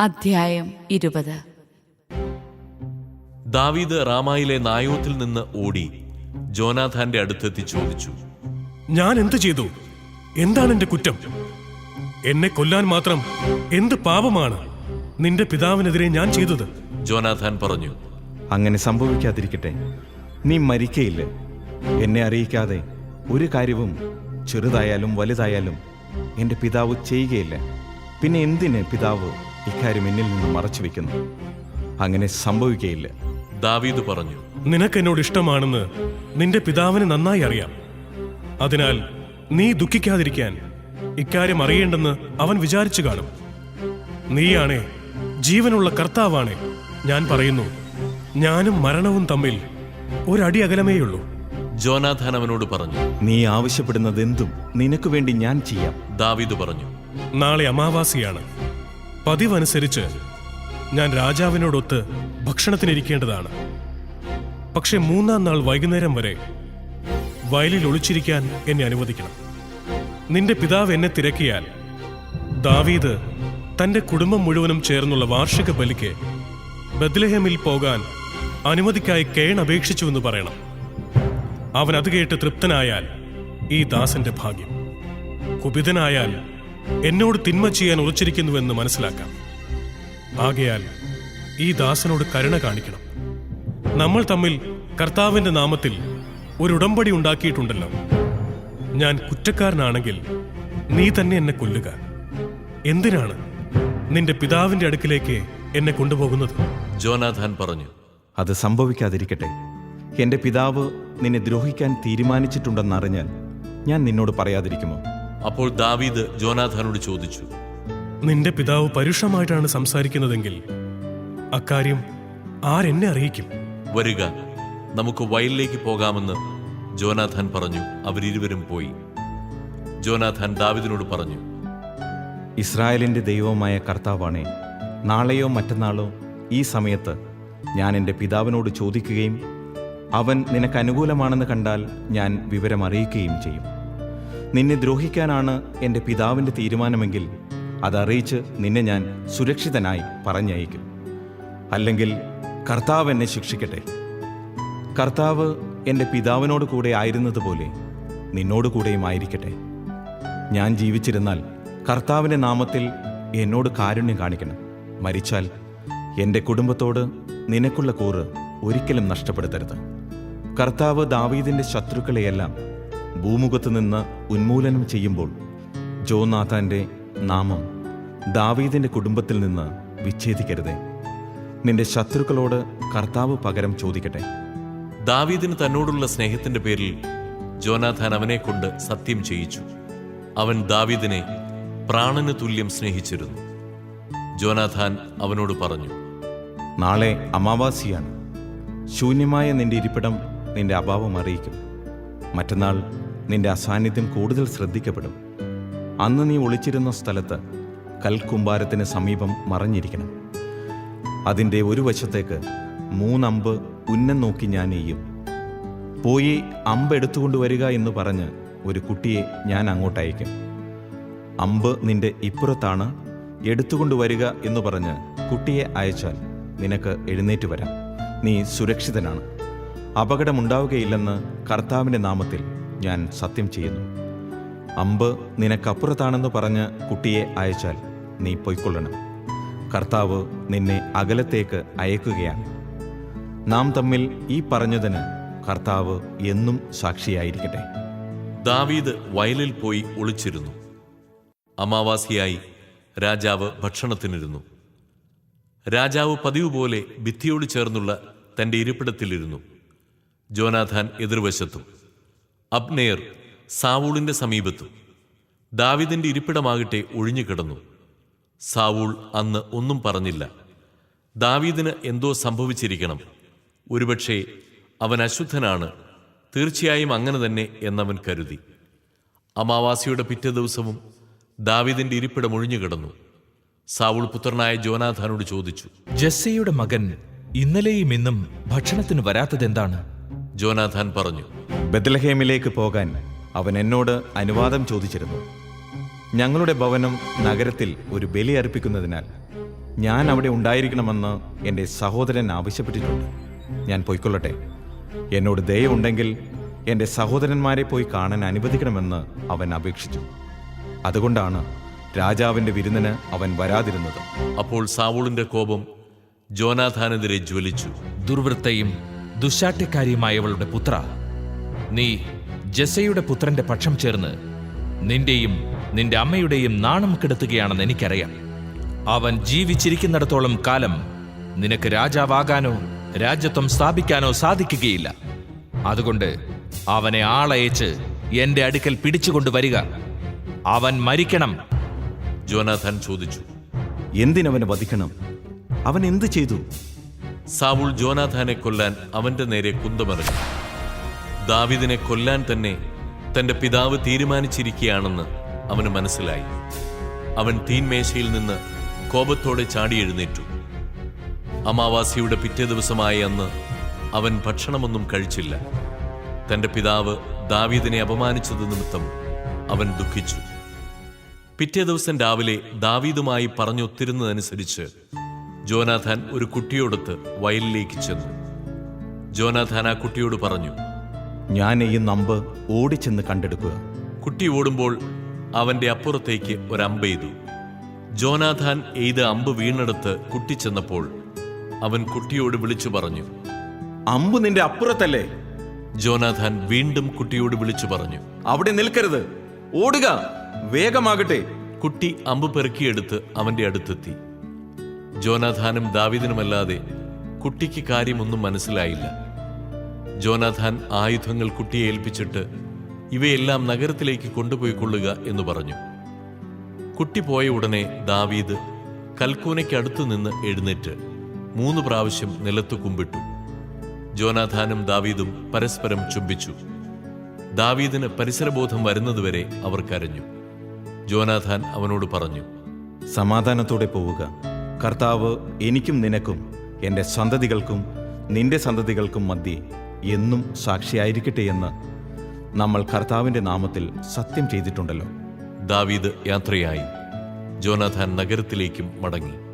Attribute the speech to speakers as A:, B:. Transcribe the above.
A: അധ്യായം ഇരുപത്.
B: ദാവീദ് റാമായിലെ നായോത്തിൽ നിന്ന് ഓടി ജോനാഥാന്റെ അടുത്തെത്തി ചോദിച്ചു
C: ഞാൻ എന്ത് ചെയ്തു? എന്താണ് എന്റെ കുറ്റം? എന്നെ കൊല്ലാൻ മാത്രം എന്ത് പാപമാണ് നിന്റെ പിതാവിനെതിരെ ഞാൻ ചെയ്തത്?
B: ജോനാഥാൻ പറഞ്ഞു
D: അങ്ങനെ സംഭവിക്കാതിരിക്കട്ടെ. നീ മരിക്കയില്ല. എന്നെ അറിയിക്കാതെ ഒരു കാര്യവും ചെറുതായാലും വലുതായാലും എന്റെ പിതാവ് ചെയ്യുകയില്ല. പിന്നെ എന്തിന് പിതാവ് ഇക്കാര്യം എന്നിൽ നിന്ന് മറച്ചു വെക്കുന്നു? അങ്ങനെ സംഭവിക്കയില്ല
B: ദാവീദ് പറഞ്ഞു
C: നിനക്ക് എന്നോട് ഇഷ്ടമാണെന്ന് നിന്റെ പിതാവിന് നന്നായി അറിയാം. അതിനാൽ നീ ദുഃഖിക്കാതിരിക്കാൻ ഇക്കാര്യം അറിയേണ്ടെന്ന് അവൻ വിചാരിച്ചു കാണും. നീയാണേ ജീവനുള്ള കർത്താവാണേ ഞാൻ പറയുന്നു. ഞാനും മരണവും തമ്മിൽ ഒരടി അകലമേയുള്ളൂ.
B: ജോനാഥാൻ അവനോട് പറഞ്ഞു
D: നീ ആവശ്യപ്പെടുന്നത് എന്തും നിനക്ക് വേണ്ടി ഞാൻ ചെയ്യാം.
B: ദാവീദ് പറഞ്ഞു
C: നാളെ അമാവാസിയാണ്. പതിവനുസരിച്ച് ഞാൻ രാജാവിനോടൊത്ത് ഭക്ഷണത്തിനിരിക്കേണ്ടതാണ്. പക്ഷെ മൂന്നാം നാൾ വൈകുന്നേരം വരെ വയലിൽ ഒളിച്ചിരിക്കാൻ എന്നെ അനുവദിക്കണം. നിന്റെ പിതാവ് എന്നെ തിരക്കിയാൽ ദാവീദ് തന്റെ കുടുംബം മുഴുവനും ചേർന്നുള്ള വാർഷിക ബലിക്ക് ബദ്ലഹേമിൽ പോകാൻ അനുമതിക്കായി കേൺ അപേക്ഷിച്ചുവെന്ന് പറയണം. അവൻ അത് കേട്ട് തൃപ്തനായാൽ ഈ ദാസന്റെ ഭാഗ്യം. കുപിതനായാൽ എന്നോട് തിന്മ ചെയ്യാൻ ഉറച്ചിരിക്കുന്നുവെന്ന് മനസ്സിലാക്കാം. ആകയാൽ ഈ ദാസനോട് കരുണ കാണിക്കണം. നമ്മൾ തമ്മിൽ കർത്താവിന്റെ നാമത്തിൽ ഒരു ഉടമ്പടി ഉണ്ടാക്കിയിട്ടുണ്ടല്ലോ. ഞാൻ കുറ്റക്കാരനാണെങ്കിൽ നീ തന്നെ എന്നെ കൊല്ലുക. എന്തിനാണ് നിന്റെ പിതാവിന്റെ അടുക്കിലേക്ക് എന്നെ കൊണ്ടുപോകുന്നത്?
B: ജോനാഥാൻ പറഞ്ഞു.
D: അത് സംഭവിക്കാതിരിക്കട്ടെ. എന്റെ പിതാവ് നിന്നെ ദ്രോഹിക്കാൻ തീരുമാനിച്ചിട്ടുണ്ടെന്നറിഞ്ഞാൽ ഞാൻ നിന്നോട് പറയാതിരിക്കുമോ?
B: അപ്പോൾ ദാവീദ് ജോനാഥാനോട് ചോദിച്ചു
C: നിന്റെ പിതാവ് പരുഷമായിട്ടാണ് സംസാരിക്കുന്നതെങ്കിൽ അക്കാര്യം ആരെന്നെ അറിയിക്കും?
B: വരിക നമുക്ക് വയലിലേക്ക് പോകാമെന്ന് ജോനാഥാൻ പറഞ്ഞു അവരിരുവരും പോയി. ജോനാഥാൻ ദാവിദിനോട് പറഞ്ഞു
D: ഇസ്രായേലിന്റെ ദൈവമായ കർത്താവാണേ നാളെയോ മറ്റന്നാളോ ഈ സമയത്ത് ഞാൻ എന്റെ പിതാവിനോട് ചോദിക്കുകയും അവൻ നിനക്ക് അനുകൂലമാണെന്ന് കണ്ടാൽ ഞാൻ വിവരം അറിയിക്കുകയും ചെയ്യും. നിന്നെ ദ്രോഹിക്കാനാണ് എന്റെ പിതാവിന്റെ തീരുമാനമെങ്കിൽ അതറിയിച്ച് നിന്നെ ഞാൻ സുരക്ഷിതനായി പറഞ്ഞയക്കും. അല്ലെങ്കിൽ കർത്താവ് എന്നെ ശിക്ഷിക്കട്ടെ. കർത്താവ് എന്റെ പിതാവിനോട് കൂടെ ആയിരുന്നതുപോലെ നിന്നോട് കൂടെയും ആയിരിക്കട്ടെ. ഞാൻ ജീവിച്ചിരുന്നാൽ കർത്താവിന്റെ നാമത്തിൽ എന്നോട് കാരുണ്യം കാണിക്കണം. മരിച്ചാൽ എന്റെ കുടുംബത്തോട് നിനക്കുള്ള കൂറ് ഒരിക്കലും നഷ്ടപ്പെടുത്തരുത്. കർത്താവ് ദാവീദിന്റെ ശത്രുക്കളെയെല്ലാം ഭൂമുഖത്ത് നിന്ന് ഉന്മൂലനം ചെയ്യുമ്പോൾ ജോനാഥാന്റെ നാമം ദാവീദിന്റെ കുടുംബത്തിൽ നിന്ന് വിച്ഛേദിക്കരുതേ. നിന്റെ ശത്രുക്കളോട് കർത്താവ് പകരം ചോദിക്കട്ടെ.
B: ദാവീദിന് തന്നോടുള്ള സ്നേഹത്തിന്റെ പേരിൽ ജോനാഥാൻ അവനെ കൊണ്ട് സത്യം ചെയ്യിച്ചു. അവൻ ദാവീദിനെ പ്രാണന് തുല്യം സ്നേഹിച്ചിരുന്നു. ജോനാഥാൻ അവനോട് പറഞ്ഞു
D: നാളെ അമാവാസിയാണ്. ശൂന്യമായ നിന്റെ ഇരിപ്പിടം നിന്റെ അഭാവം അറിയിക്കും. മറ്റന്നാൾ നിന്റെ അസാന്നിധ്യം കൂടുതൽ ശ്രദ്ധിക്കപ്പെടും. അന്ന് നീ ഒളിച്ചിരുന്ന സ്ഥലത്ത് കൽക്കുമ്പാരത്തിന് സമീപം മറഞ്ഞിരിക്കണം. അതിന്റെ ഒരു വശത്തേക്ക് മൂന്നമ്പ് ഉന്നം നോക്കി ഞാൻ എയ്യും. പോയി അമ്പ് എടുത്തുകൊണ്ട് വരിക എന്ന് പറഞ്ഞ് ഒരു കുട്ടിയെ ഞാൻ അങ്ങോട്ടയക്കും അമ്പ് നിന്റെ ഇപ്പുറത്താണ് എടുത്തുകൊണ്ട് വരിക എന്ന് പറഞ്ഞ് കുട്ടിയെ അയച്ചാൽ നിനക്ക് എഴുന്നേറ്റ് വരാം. നീ സുരക്ഷിതനാണ്. അപകടമുണ്ടാവുകയില്ലെന്ന് കർത്താവിന്റെ നാമത്തിൽ ഞാൻ സത്യം ചെയ്യുന്നു. അമ്പ് നിനക്കപ്പുറത്താണെന്ന് പറഞ്ഞ് കുട്ടിയെ അയച്ചാൽ നീ പൊയ്ക്കൊള്ളണം. കർത്താവ് നിന്നെ അകലത്തേക്ക് അയക്കുകയാണ്. നാം തമ്മിൽ ഈ പറഞ്ഞതിന് കർത്താവ് എന്നും സാക്ഷിയായിരിക്കട്ടെ.
B: ദാവീദ് വയലിൽ പോയി ഒളിച്ചിരുന്നു. അമാവാസിയായി രാജാവ് ഭക്ഷണത്തിനിരുന്നു. രാജാവ് പതിവ് പോലെ ഭിത്തിയോട് ചേർന്നുള്ള തന്റെ ഇരിപ്പിടത്തിലിരുന്നു. ജോനാഥാൻ എതിർവശത്തും. അബ്നേർ സാവൂളിന്റെ സമീപത്തു. ദാവീദിന്റെ ഇരിപ്പിടമാകട്ടെ ഒഴിഞ്ഞുകിടന്നു സാവൂൾ അന്ന് ഒന്നും പറഞ്ഞില്ല. ദാവീദിന് എന്തോ സംഭവിച്ചിരിക്കണം. ഒരുപക്ഷെ അവൻ അശുദ്ധനാണ്. തീർച്ചയായും അങ്ങനെ തന്നെ എന്നവൻ കരുതി. അമാവാസിയുടെ പിറ്റേ ദിവസവും ദാവീദിന്റെ ഇരിപ്പിടം ഒഴിഞ്ഞുകിടന്നു സാവൂൾ പുത്രനായ ജോനാഥാനോട് ചോദിച്ചു
E: ജസ്സയുടെ മകൻ ഇന്നലെയും ഇന്നും ഭക്ഷണത്തിന് വരാത്തതെന്താണ്?
B: ജോനാഥാൻ പറഞ്ഞു
D: ബദ്ലഹേമിലേക്ക് പോകാൻ അവൻ എന്നോട് അനുവാദം ചോദിച്ചിരുന്നു. ഞങ്ങളുടെ ഭവനം നഗരത്തിൽ ഒരു ബലി അർപ്പിക്കുന്നതിനാൽ ഞാൻ അവിടെ ഉണ്ടായിരിക്കണമെന്ന് എന്റെ സഹോദരൻ ആവശ്യപ്പെട്ടിട്ടുണ്ട്. ഞാൻ പോയിക്കൊള്ളട്ടെ. എന്നോട് ദയുണ്ടെങ്കിൽ എന്റെ സഹോദരന്മാരെ പോയി കാണാൻ അനുവദിക്കണമെന്ന് അവൻ അപേക്ഷിച്ചു. അതുകൊണ്ടാണ് രാജാവിന്റെ വിരുന്നിന് അവൻ വരാതിരുന്നത്.
B: അപ്പോൾ സാവൂളിന്റെ കോപം ജോനാഥാനെതിരെ ജ്വലിച്ചു.
E: ദുർവൃത്തയും ദുശാട്ടിക്കാരിയുമായവളുടെ പുത്ര നീ ജസയുടെ പുത്രന്റെ പക്ഷം ചേർന്ന് നിന്റെയും നിന്റെ അമ്മയുടെയും നാണം കെടുത്തുകയാണെന്ന് എനിക്കറിയാം. അവൻ ജീവിച്ചിരിക്കുന്നിടത്തോളം കാലം നിനക്ക് രാജാവാകാനോ രാജ്യത്വം സ്ഥാപിക്കാനോ സാധിക്കുകയില്ല. അതുകൊണ്ട് അവനെ ആളയച്ച് എന്റെ അടുക്കൽ പിടിച്ചുകൊണ്ടുവരിക. അവൻ മരിക്കണം.
B: ജോനാഥൻ ചോദിച്ചു
D: എന്തിനവനെ വധിക്കണം? അവൻ എന്ത് ചെയ്തു?
B: സാവുൾ ജോനാഥാനെ കൊല്ലാൻ അവന്റെ നേരെ കുന്തമറിഞ്ഞു. ദാവിദിനെ കൊല്ലാൻ തന്നെ തന്റെ പിതാവ് തീരുമാനിച്ചിരിക്കുകയാണെന്ന് അവന് മനസ്സിലായി. അവൻ തീൻമേശയിൽ നിന്ന് കോപത്തോടെ ചാടി എഴുന്നേറ്റു. അമാവാസിയുടെ പിറ്റേ ദിവസമായ അന്ന് അവൻ ഭക്ഷണമൊന്നും കഴിച്ചില്ല. തന്റെ പിതാവ് ദാവീദിനെ അപമാനിച്ചത് നിമിത്തം അവൻ ദുഃഖിച്ചു. പിറ്റേ ദിവസം രാവിലെ ദാവീദുമായി പറഞ്ഞൊത്തിരുന്നതനുസരിച്ച് ജോനാഥാൻ ഒരു കുട്ടിയോടൊത്ത് വയലിലേക്ക് ചെന്നു. ജോനാഥാൻ ആ കുട്ടിയോട് പറഞ്ഞു
D: ഞാൻ ഈ നമ്പ് ഓടിച്ചെന്ന് കണ്ടെടുക്കുക.
B: കുട്ടി ഓടുമ്പോൾ അവന്റെ അപ്പുറത്തേക്ക് ഒരമ്പെയ്തു ജോനാഥാൻ എയ്ത് അമ്പ് വീണെടുത്ത് കുട്ടി ചെന്നപ്പോൾ അവൻ കുട്ടിയോട് വിളിച്ചു പറഞ്ഞു
D: അമ്പ് നിന്റെ അപ്പുറത്തല്ലേ?
B: ജോനാഥാൻ വീണ്ടും കുട്ടിയോട് വിളിച്ചു പറഞ്ഞു
D: അവിടെ നിൽക്കരുത്. ഓടുക. വേഗമാകട്ടെ.
B: കുട്ടി അമ്പ് പെറുക്കിയെടുത്ത് അവന്റെ അടുത്തെത്തി. ജോനാഥാനും ദാവിദിനുമല്ലാതെ കുട്ടിക്ക് കാര്യമൊന്നും മനസ്സിലായില്ല. ജോനാഥാൻ ആയുധങ്ങൾ കുട്ടിയെ ഏൽപ്പിച്ചിട്ട് ഇവയെല്ലാം നഗരത്തിലേക്ക് കൊണ്ടുപോയിക്കൊള്ളുക എന്ന് പറഞ്ഞു. കുട്ടി പോയ ഉടനെ ദാവീദ് കൽക്കൂനയ്ക്കടുത്തു നിന്ന് എഴുന്നേറ്റ് മൂന്ന് പ്രാവശ്യം നിലത്ത് കുമ്പിട്ടു. ജോനാഥാനും ദാവീദും പരസ്പരം ചുംബിച്ചു. ദാവീദിന് പരിസരബോധം വരുന്നതുവരെ അവർ കരഞ്ഞു. ജോനാഥാൻ അവനോട് പറഞ്ഞു
D: സമാധാനത്തോടെ പോവുക. കർത്താവ് എനിക്കും നിനക്കും എന്റെ സന്തതികൾക്കും നിന്റെ സന്തതികൾക്കും മധ്യേ എന്നും സാക്ഷിയായിരിക്കട്ടെ എന്ന് നമ്മൾ കർത്താവിന്റെ നാമത്തിൽ സത്യം ചെയ്തിട്ടുണ്ടല്ലോ.
B: ദാവീദ് യാത്രയായി. ജോനാഥാൻ നഗരത്തിലേക്കും മടങ്ങി.